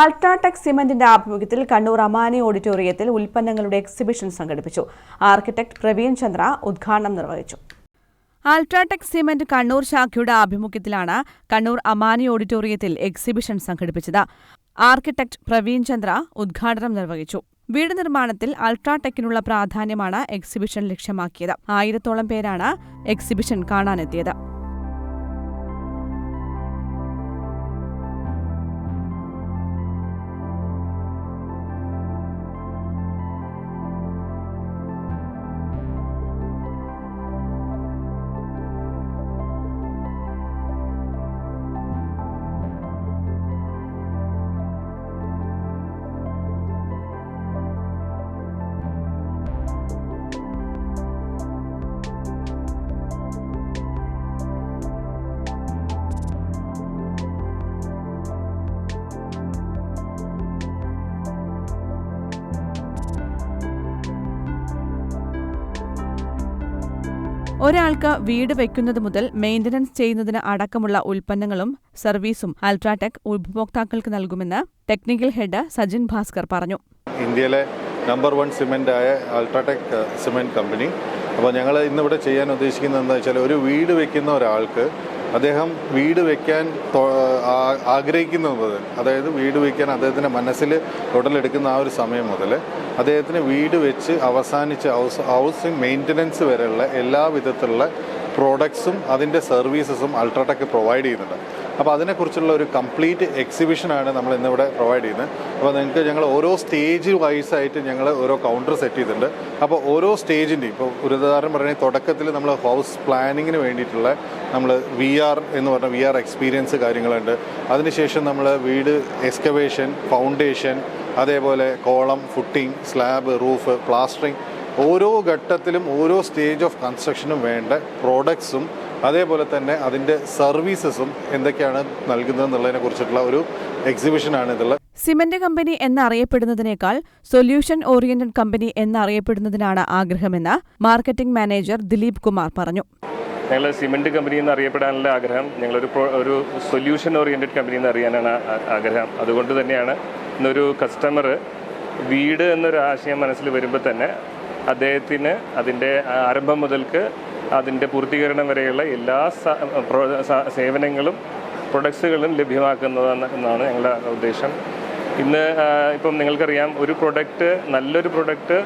അൾട്രാടെക് സിമെന്റിന്റെ ആഭിമുഖ്യത്തിൽ കണ്ണൂർ അമാനി ഓഡിറ്റോറിയത്തിൽ ഉൽപ്പന്നങ്ങളുടെ എക്സിബിഷൻ സംഘടിപ്പിച്ചു. ആർക്കിടെക്ട് പ്രവീൺ ചന്ദ്ര ഉദ്ഘാടനം നിർവഹിച്ചു. അൾട്രാടെക് സിമെന്റ് കണ്ണൂർ ശാഖയുടെ ആഭിമുഖ്യത്തിലാണ് കണ്ണൂർ അമാനി ഓഡിറ്റോറിയത്തിൽ എക്സിബിഷൻ സംഘടിപ്പിച്ചത്. ആർക്കിടെക്ട് പ്രവീൺ ചന്ദ്ര ഉദ്ഘാടനം നിർവഹിച്ചു. വീട് നിർമ്മാണത്തിൽ അൾട്രാടെക്കിനുള്ള പ്രാധാന്യമാണ് എക്സിബിഷൻ ലക്ഷ്യമാക്കിയത്. ആയിരത്തോളം പേരാണ് എക്സിബിഷൻ കാണാനെത്തിയത്. ഒരാൾക്ക് വീട് വയ്ക്കുന്നത് മുതൽ മെയിന്റനൻസ് ചെയ്യുന്നതിന് അടക്കമുള്ള ഉൽപ്പന്നങ്ങളും സർവീസും അൾട്രാടെക് ഉപഭോക്താക്കൾക്ക് നൽകുമെന്ന് ടെക്നിക്കൽ ഹെഡ് സജിൻ ഭാസ്കർ പറഞ്ഞു. ഇന്ത്യയിലെ നമ്പർ വൺ സിമെന്റ് ആയ അൾട്രാടെക് സിമെന്റ് കമ്പനി. അപ്പോൾ ഞങ്ങൾ ഇന്നിവിടെ ചെയ്യാൻ ഉദ്ദേശിക്കുന്നത് എന്താ വെച്ചാൽ ഒരു വീട് വെക്കുന്ന ഒരാൾക്ക് അദ്ദേഹം വീട് വയ്ക്കാൻ ആഗ്രഹിക്കുന്നത് മുതൽ അതായത് വീട് വയ്ക്കാൻ അദ്ദേഹത്തിന്റെ മനസ്സിൽ ഉടലെടുക്കുന്ന ആ ഒരു സമയം മുതൽ അദ്ദേഹത്തിന് വീട് വെച്ച് അവസാനിച്ച് ഹൗസ് ഹൗസിംഗ് മെയിന്റനൻസ് വരെയുള്ള എല്ലാ വിധത്തിലുള്ള പ്രോഡക്ട്സും അതിന്റെ സർവീസസും അൾട്രാടെക് പ്രൊവൈഡ് ചെയ്യുന്നുണ്ട്. അപ്പോൾ അതിനെക്കുറിച്ചുള്ള ഒരു കംപ്ലീറ്റ് എക്സിബിഷനാണ് നമ്മൾ ഇന്നിവിടെ പ്രൊവൈഡ് ചെയ്യുന്നത്. അപ്പോൾ നിങ്ങൾക്ക് ഞങ്ങൾ ഓരോ സ്റ്റേജ് വൈസ് ആയിട്ട് ഞങ്ങൾ ഓരോ കൗണ്ടർ സെറ്റ് ചെയ്തിട്ടുണ്ട്. അപ്പോൾ ഓരോ സ്റ്റേജിന്റെയും ഇപ്പോൾ ഒരു ഉദാഹരണം പറയുകയാണെങ്കിൽ തുടക്കത്തിൽ നമ്മൾ ഹൗസ് പ്ലാനിങ്ങിന് വേണ്ടിയിട്ടുള്ള നമ്മൾ വി ആർ എന്ന് പറഞ്ഞ വി ആർ എക്സ്പീരിയൻസ് കാര്യങ്ങളുണ്ട്. അതിനുശേഷം നമ്മൾ വീട് എക്സ്കവേഷൻ ഫൗണ്ടേഷൻ അതേപോലെ column footing slab roof plastering ഓരോ ഘട്ടത്തിലും ഓരോ സ്റ്റേജ് ഓഫ് കൺസ്ട്രക്ഷനും വേണ്ട പ്രോഡക്ട്സും അതേപോലെ തന്നെ അതിന്റെ സർവീസസും എന്തൊക്കെയാണ് നൽകുന്നത് എന്നുള്ളതിനെ കുറിച്ചിട്ടുള്ള ഒരു എക്സിബിഷനാണ് ഇതുള്ളത്. സിമന്റ് കമ്പനി എന്നറിയപ്പെടുന്നതിനേക്കാൾ സൊല്യൂഷൻ ഓറിയന്റഡ് കമ്പനി എന്നറിയപ്പെടുന്നതിനാണ് ആഗ്രഹമെന്ന് മാർക്കറ്റിംഗ് മാനേജർ ദിലീപ് കുമാർ പറഞ്ഞു. ഞങ്ങൾ സിമന്റ് കമ്പനി എന്ന് അറിയപ്പെടാനുള്ള ആഗ്രഹം ഞങ്ങളൊരു ഒരു സൊല്യൂഷൻ ഓറിയന്റഡ് കമ്പനി എന്ന് അറിയാനാണ് ആഗ്രഹം. അതുകൊണ്ട് തന്നെയാണ് ഇന്നൊരു കസ്റ്റമർ വീട് എന്നൊരു ആശയം മനസ്സിൽ വരുമ്പോൾ തന്നെ അദ്ദേഹത്തിന് അതിന്റെ ആരംഭം മുതൽക്ക് അതിന്റെ പൂർത്തീകരണം വരെയുള്ള എല്ലാ സേവനങ്ങളും പ്രൊഡക്ട്സുകളും ലഭ്യമാക്കുന്നതാണ് എന്നാണ് ഞങ്ങളുടെ ഉദ്ദേശം. ഇന്ന് ഇപ്പം നിങ്ങൾക്കറിയാം ഒരു പ്രൊഡക്റ്റ് നല്ലൊരു പ്രൊഡക്റ്റ്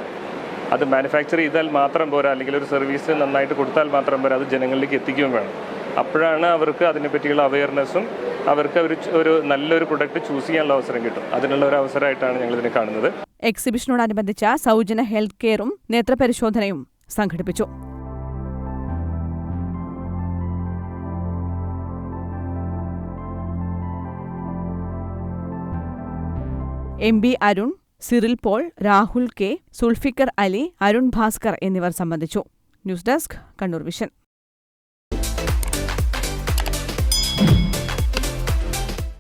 അത് മാനുഫാക്ചർ ചെയ്താൽ മാത്രം പോരാ അല്ലെങ്കിൽ ഒരു സർവീസ് നന്നായിട്ട് കൊടുത്താൽ മാത്രം പോരാ അത് ജനങ്ങളിലേക്ക് എത്തിക്കുകയും വേണം. അപ്പോഴാണ് അവർക്ക് അതിനെപ്പറ്റിയുള്ള അവയർനെസ്സും അവർക്ക് ഒരു ഒരു നല്ലൊരു പ്രൊഡക്റ്റ് ചൂസ് ചെയ്യാനുള്ള അവസരം കിട്ടും. അതിനുള്ള ഒരു അവസരമായിട്ടാണ് ഞങ്ങൾ ഇതിനെ കാണുന്നത്. എക്സിബിഷനോടനുബന്ധിച്ച സൗജന്യ ഹെൽത്ത് കെയറും നേത്രപരിശോധനയും സംഘടിപ്പിച്ചു. M B Arun Cyril Paul Rahul K Sulfikar Ali Arun Bhaskar എന്നിവർ സംബന്ധിച്ചു. News desk Kannur vision.